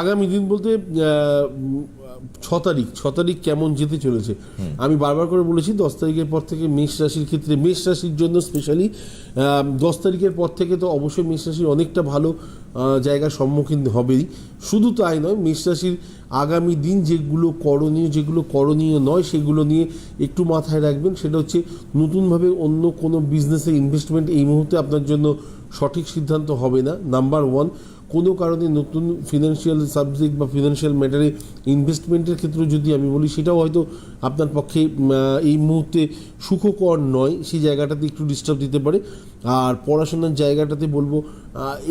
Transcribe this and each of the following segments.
আগামী দিন বলতে ছ তারিখ ছ তারিখ কেমন যেতে চলেছে? আমি বারবার করে বলেছি দশ তারিখের পর থেকে মেষ রাশির ক্ষেত্রে মেষ রাশির জন্য স্পেশালি দশ তারিখের পর থেকে তো অবশ্যই মেষ রাশির অনেকটা ভালো জায়গার সম্মুখীন হবেই। শুধু তাই নয় মেষ রাশির আগামী দিন যেগুলো করণীয় যেগুলো করণীয় নয় সেগুলো নিয়ে একটু মাথায় রাখবেন। সেটা হচ্ছে নতুনভাবে অন্য কোনো বিজনেসে ইনভেস্টমেন্ট এই মুহূর্তে আপনার জন্য সঠিক সিদ্ধান্ত হবে না। নাম্বার ওয়ান কোনো কারণে নতুন ফিনান্সিয়াল সাবজেক্ট বা ফিনান্সিয়াল ম্যাটারে ইনভেস্টমেন্টের ক্ষেত্রে যদি আমি বলি, সেটাও হয়তো আপনার পক্ষে এই মুহূর্তে সুখকর নয়। সেই জায়গাটাতে একটু ডিস্টার্ব দিতে পারে। আর পড়াশোনার জায়গাটাতে বলব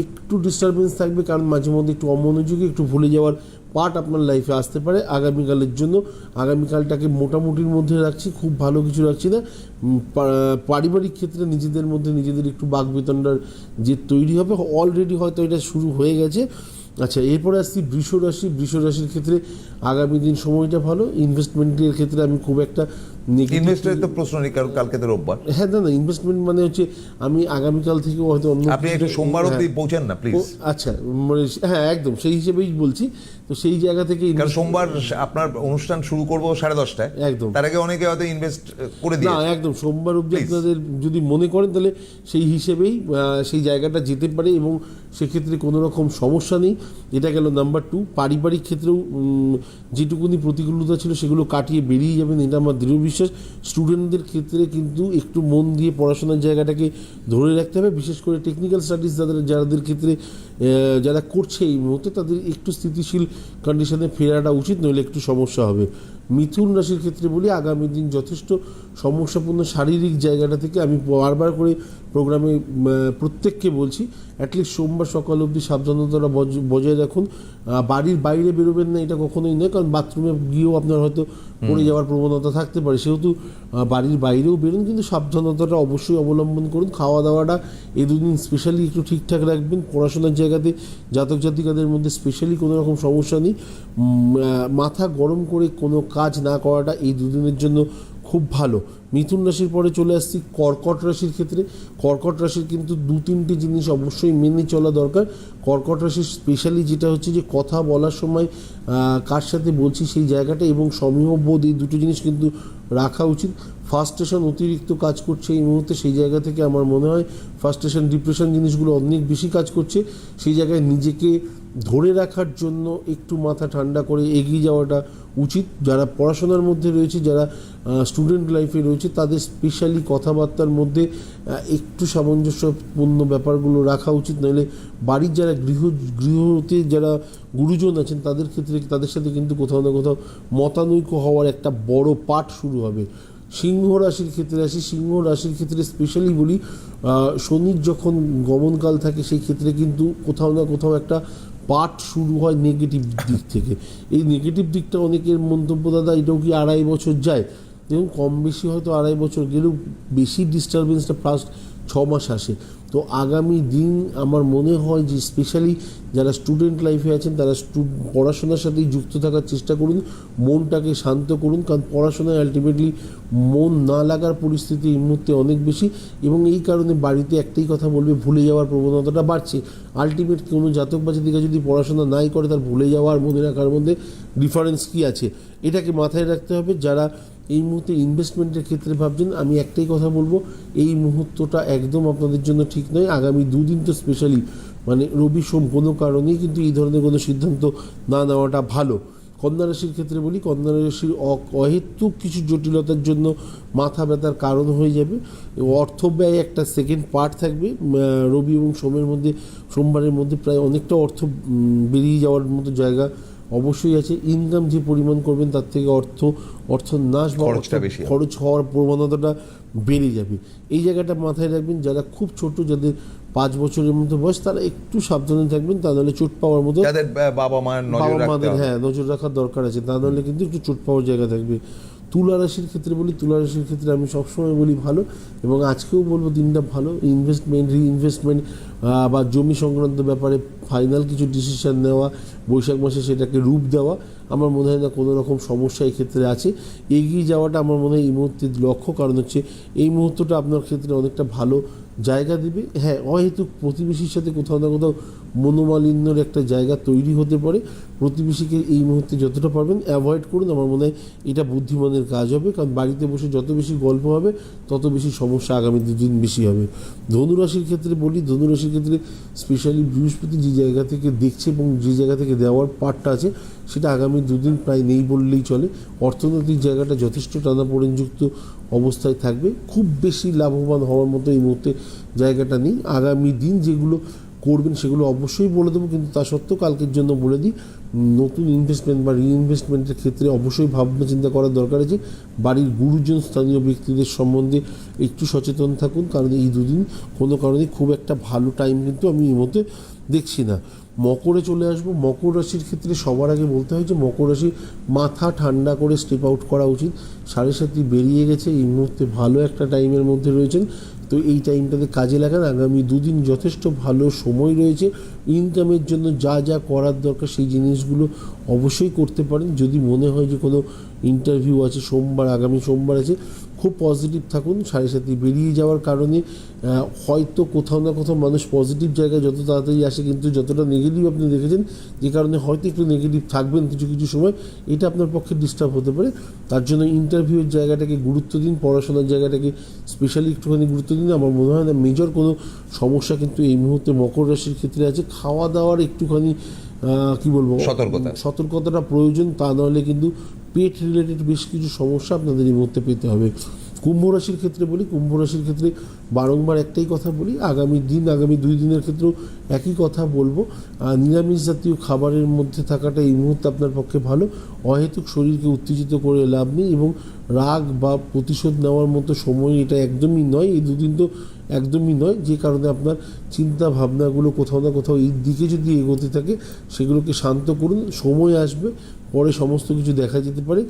একটু ডিস্টারবেন্স থাকবে। কারণ মাঝে মধ্যে একটু অমনোযোগী, একটু ভুলে যাওয়ার পার্ট আপনার লাইফে আসতে পারে। আগামীকালের জন্য, আগামীকালটাকে মোটামুটির মধ্যে রাখছি, খুব ভালো কিছু রাখছি না। পারিবারিক ক্ষেত্রে নিজেদের মধ্যে নিজেদের একটু বাকবেতনটার যে তৈরি হবে অলরেডি হয়তো এটা শুরু হয়ে গেছে। আচ্ছা এরপরে আসছি বৃষ রাশি বৃষ রাশির ক্ষেত্রে আগামী দিন সময়টা ভালো। ইনভেস্টমেন্টের ক্ষেত্রে আমি খুব একটা ইনভেস্টরের তো প্রশ্ন নেই কারণ কালকে তো রোববার হ্যাঁ না ইনভেস্টমেন্ট মানে হচ্ছে আমি আগামীকাল থেকেও হয়তো অন্য আপনি একটু সোমবার অবধি হ্যাঁ। পৌঁছান না প্লিজ আচ্ছা মানে হ্যাঁ একদম সেই হিসেবেই বলছি। তো সেই জায়গা থেকে কারণ সোমবার আপনার অনুষ্ঠান শুরু করব সাড়ে দশটায়। একদম। তার আগে অনেকে হয়তো ইনভেস্ট করে না একদম সোমবার অবধি আপনাদের যদি মনে করেন তাহলে সেই হিসেবেই সেই জায়গাটা যেতে পারে এবং সেক্ষেত্রে কোনো রকম সমস্যা নেই। এটা গেল নাম্বার টু পারিবারিক ক্ষেত্রেও যেটুকুনি প্রতিকূলতা ছিল সেগুলো কাটিয়ে বেরিয়ে যাবেন এটা আমার দৃঢ় বিশ্বাস স্টুডেন্টদের ক্ষেত্রে কিন্তু একটু মন দিয়ে পড়াশোনার জায়গাটাকে ধরে রাখতে হবে, বিশেষ করে টেকনিক্যাল স্টাডিজ যাদের যাদের ক্ষেত্রে যারা করছে এই মুহূর্তে তাদের একটু স্থিতিশীল কন্ডিশনে ফেরাটা উচিত, নইলে একটু সমস্যা হবে। মিথুন রাশির ক্ষেত্রে বলি আগামী দিন যথেষ্ট সমস্যাপূর্ণ শারীরিক জায়গাটা থেকে আমি বারবার করে প্রোগ্রামে প্রত্যেককে বলছি অ্যাটলিস্ট সোমবার সকাল অবধি সাবধানতাটা বজ- বজায় রাখুন। বাড়ির বাইরে বেরোবেন না এটা কখনোই নয় কারণ বাথরুমে গিয়েও আপনার হয়তো পড়ে যাওয়ার প্রবণতা থাকতে পারে। সেহেতু বাড়ির বাইরেও বেরোন কিন্তু সাবধানতাটা অবশ্যই অবলম্বন করুন। খাওয়া দাওয়াটা এই দুদিন স্পেশালি একটু ঠিকঠাক রাখবেন। পড়াশোনার জায়গাতে জাতক জাতিকাদের মধ্যে স্পেশালি কোনো রকম সমস্যা নেই। মাথা গরম করে কোনো কাজ না করাটা এই দুদিনের জন্য খুব ভালো। মিথুন রাশির পরে চলে আসছি কর্কট রাশির ক্ষেত্রে। কর্কট রাশির কিন্তু দু তিনটি জিনিস অবশ্যই মেনে চলা দরকার। কর্কট রাশির স্পেশালি যেটা হচ্ছে যে কথা বলার সময় কার সাথে বলছি সেই জায়গাটা এবং সমীহবোধ এই দুটো জিনিস কিন্তু রাখা উচিত। ফার্স্টেশন অতিরিক্ত কাজ করছে এই মুহূর্তে সেই জায়গা থেকে আমার মনে হয় ফার্স্টেশন ডিপ্রেশন জিনিসগুলো অনেক বেশি কাজ করছে। সেই জায়গায় নিজেকে ধরে রাখার জন্য একটু মাথা ঠান্ডা করে এগিয়ে যাওয়াটা উচিত। যারা পড়াশোনার মধ্যে রয়েছে, যারা স্টুডেন্ট লাইফে রয়েছে, তাদের স্পেশালি কথাবার্তার মধ্যে একটু সামঞ্জস্যপূর্ণ ব্যাপারগুলো রাখা উচিত। নইলে বাড়ির যারা গৃহ, গৃহতে যারা গুরুজন আছেন, তাদের ক্ষেত্রে তাদের সাথে কিন্তু কোথাও না কোথাও মতানৈক্য হওয়ার একটা বড় পাঠ শুরু হবে। সিংহ রাশির ক্ষেত্রে আসি, সিংহ রাশির ক্ষেত্রে স্পেশালি বলি শনির যখন গমনকাল থাকে, সেই ক্ষেত্রে কিন্তু কোথাও না কোথাও একটা পাঠ শুরু হয় নেগেটিভ দিক থেকে। এই নেগেটিভ দিকটা অনেকের মন্তব্য, দাদা, এটাও কি আড়াই বছর যায়? দেখুন, কম বেশি হয়তো আড়াই বছর গেলেও বেশি ডিস্টারবেন্সটা ফার্স্ট ছ মাস আসে। তো আগামী দিন আমার মনে হয় যে স্পেশালি যারা স্টুডেন্ট লাইফে আছেন, তারা পড়াশোনার সাথেই যুক্ত থাকার চেষ্টা করুন, মনটাকে শান্ত করুন, কারণ পড়াশোনায় আলটিমেটলি মন না লাগার পরিস্থিতি এই মুহূর্তে অনেক বেশি এবং এই কারণে বাড়িতে একটাই কথা বলবে, ভুলে যাওয়ার প্রবণতাটা বাড়ছে। আলটিমেট কোনো জাতক বা জাতিকা যদি পড়াশোনা নাই করে, তার ভুলে যাওয়ার মনে রাখার মধ্যে ডিফারেন্স কী আছে? এটাকে মাথায় রাখতে হবে, যারা এই মুহূর্তে ইনভেস্টমেন্টের ক্ষেত্রে ভাবছেন, আমি একটাই কথা বলব, এই মুহূর্তটা একদম আপনাদের জন্য ঠিক নয়। আগামী দুদিন তো স্পেশালি মানে রবি সোম কোনো কারণেই কিন্তু এই ধরনের কোনো সিদ্ধান্ত না নেওয়াটা ভালো। কন্যা রাশির ক্ষেত্রে বলি, কন্যা রাশির অহেতুক কিছু জটিলতার জন্য মাথা ব্যথার কারণ হয়ে যাবে। অর্থ ব্যয় একটা সেকেন্ড পার্ট থাকবে। রবি এবং সোমের মধ্যে, সোমবারের মধ্যে প্রায় অনেকটা অর্থ বেরিয়ে যাওয়ার মতো জায়গা অবশ্যই আছে। ইনকাম যে পরিমাণ করবেন তার থেকে অর্থ অর্থ নাশ বা খরচ হওয়ার প্রবণতাটা বেড়ে যাবে। এই জায়গাটা মাথায় রাখবেন যারা খুব ছোট যাদের পাঁচ বছরের মধ্যে বয়স তারা একটু সাবধানে থাকবেন তা নাহলে চোট পাওয়ার মতো বাবা মায়ের নজর মাদের হ্যাঁ নজর রাখার দরকার আছে। তা নাহলে কিন্তু একটু চোট পাওয়ার জায়গা থাকবে। তুলা রাশির ক্ষেত্রে বলি তুলা রাশির ক্ষেত্রে আমি সবসময় বলি ভালো এবং আজকেও বলব দিনটা ভালো। ইনভেস্টমেন্ট রি ইনভেস্টমেন্ট আহ, বা জমি সংক্রান্ত ব্যাপারে ফাইনাল কিছু ডিসিশন নেওয়া, বৈশাখ মাসে সেটাকে রূপ দেওয়া, আমার মনে হয় না কোনো রকম সমস্যা ক্ষেত্রে আছে। এগিয়ে যাওয়াটা আমার মনে হয় এই মুহূর্তে লক্ষ্য, কারণ হচ্ছে এই মুহূর্তটা আপনার ক্ষেত্রে অনেকটা ভালো জায়গা দিবে। হ্যাঁ অহেতুক প্রতিবেশীর সাথে কোথাও না কোথাও মনোমালিন্যর একটা জায়গা তৈরি হতে পারে। প্রতিবেশীকে এই মুহূর্তে যতটা পারবেন অ্যাভয়েড করুন। আমার মনে হয় এটা বুদ্ধিমানের কাজ হবে, কারণ বাড়িতে বসে যত বেশি গল্প হবে, তত বেশি সমস্যা আগামী দুদিন বেশি হবে। ধনুরাশির ক্ষেত্রে বলি, ধনুরাশির ক্ষেত্রে স্পেশালি বৃহস্পতি যে জায়গা থেকে দেখছে এবং যে জায়গা থেকে দেওয়ার পার্টটা আছে, সেটা আগামী দুদিন প্রায় নেই বললেই চলে। অর্থনৈতিক জায়গাটা যথেষ্ট টানা টানাপোড়েনযুক্ত অবস্থায় থাকবে। খুব বেশি লাভবান হওয়ার মতো এই মুহূর্তে জায়গাটা নেই। আগামী দিন যেগুলো করবেন সেগুলো অবশ্যই বলে দেবো, কিন্তু তা সত্ত্বেও কালকের জন্য বলে দিই, নতুন ইনভেস্টমেন্ট বা রিইনভেস্টমেন্টের ক্ষেত্রে অবশ্যই ভাবনা চিন্তা করার দরকার আছে। বাড়ির গুরুজন, স্থানীয় ব্যক্তিদের সম্বন্ধে একটু সচেতন থাকুন, কারণ এই দুদিন কোনো কারণে খুব একটা ভালো টাইম কিন্তু আমি এই মুহূর্তে দেখছি না। মকরে চলে আসব, মকর রাশির ক্ষেত্রে সবার আগে বলতে হয় যে মকর রাশি মাথা ঠান্ডা করে স্টেপ আউট করা উচিত। সাড়ে সাতটি বেরিয়ে গেছে, এই মুহূর্তে ভালো একটা টাইমের মধ্যে রয়েছেন। তো এই টাইমটাতে কাজে লাগান আগামী দুদিন যথেষ্ট ভালো সময় রয়েছে। ইনকামের জন্য যা যা করার দরকার সেই জিনিসগুলো অবশ্যই করতে পারেন। যদি মনে হয় যে কোনো ইন্টারভিউ আছে, সোমবার, আগামী সোমবার আছে খুব পজিটিভ থাকুন সাড়ে সাথে বেরিয়ে যাওয়ার কারণে হয়তো কোথাও না কোথাও মানুষ পজিটিভ জায়গায় যত তাড়াতাড়ি আসে কিন্তু যতটা নেগেটিভ আপনি দেখেছেন যে কারণে হয়তো একটু নেগেটিভ থাকবেন কিছু কিছু সময় এটা আপনার পক্ষে ডিস্টার্ব হতে পারে। তার জন্য ইন্টারভিউয়ের জায়গাটাকে গুরুত্ব দিন পড়াশোনার জায়গাটাকে স্পেশালি একটুখানি গুরুত্ব দিন। আমার মনে হয় না মেজর কোনো সমস্যা কিন্তু এই মুহূর্তে মকর রাশির ক্ষেত্রে আছে। খাওয়া দাওয়ার একটুখানি কি বলব? সতর্কতা। সতর্কতাটা প্রয়োজন তা নাহলে কিন্তু পেট রিলেটেড বেশ কিছু সমস্যা আপনাদের এই মুহূর্তে পেতে হবে। কুম্ভ রাশির ক্ষেত্রে বলি, কুম্ভ রাশির ক্ষেত্রে বারংবার একটাই কথা বলি, আগামী দিন, আগামী দুই দিনের ক্ষেত্রেও একই কথা বলব। নিরামিষ জাতীয় খাবারের মধ্যে থাকাটা এই মুহূর্তে আপনার পক্ষে ভালো। অহেতুক শরীরকে উত্তেজিত করে লাভ নেই এবং রাগ বা প্রতিশোধ নেওয়ার মতো সময় এটা একদমই নয়। এই দুদিন তো একদমই নয়। যে কারণে আপনার চিন্তা ভাবনাগুলো কোথাও না কোথাও এই দিকে যদি এগোতে থাকে, সেগুলোকে শান্ত করুন। সময় আসবে পরে সমস্ত কিছু দেখা যেতে পারে।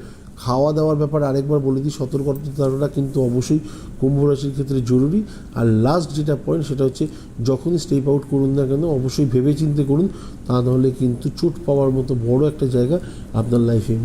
খাওয়া দাওয়ার ব্যাপারে আরেকবার বলে দিই, সতর্কতাটা কিন্তু অবশ্যই কুম্ভ রাশির ক্ষেত্রে জরুরি। আর লাস্ট যেটা পয়েন্ট সেটা হচ্ছে, যখনই স্টেপ আউট করুন না কেন, অবশ্যই ভেবে চিন্তে করুন। তা নাহলে কিন্তু চোট পাওয়ার মতো বড় একটা জায়গা আপনার লাইফে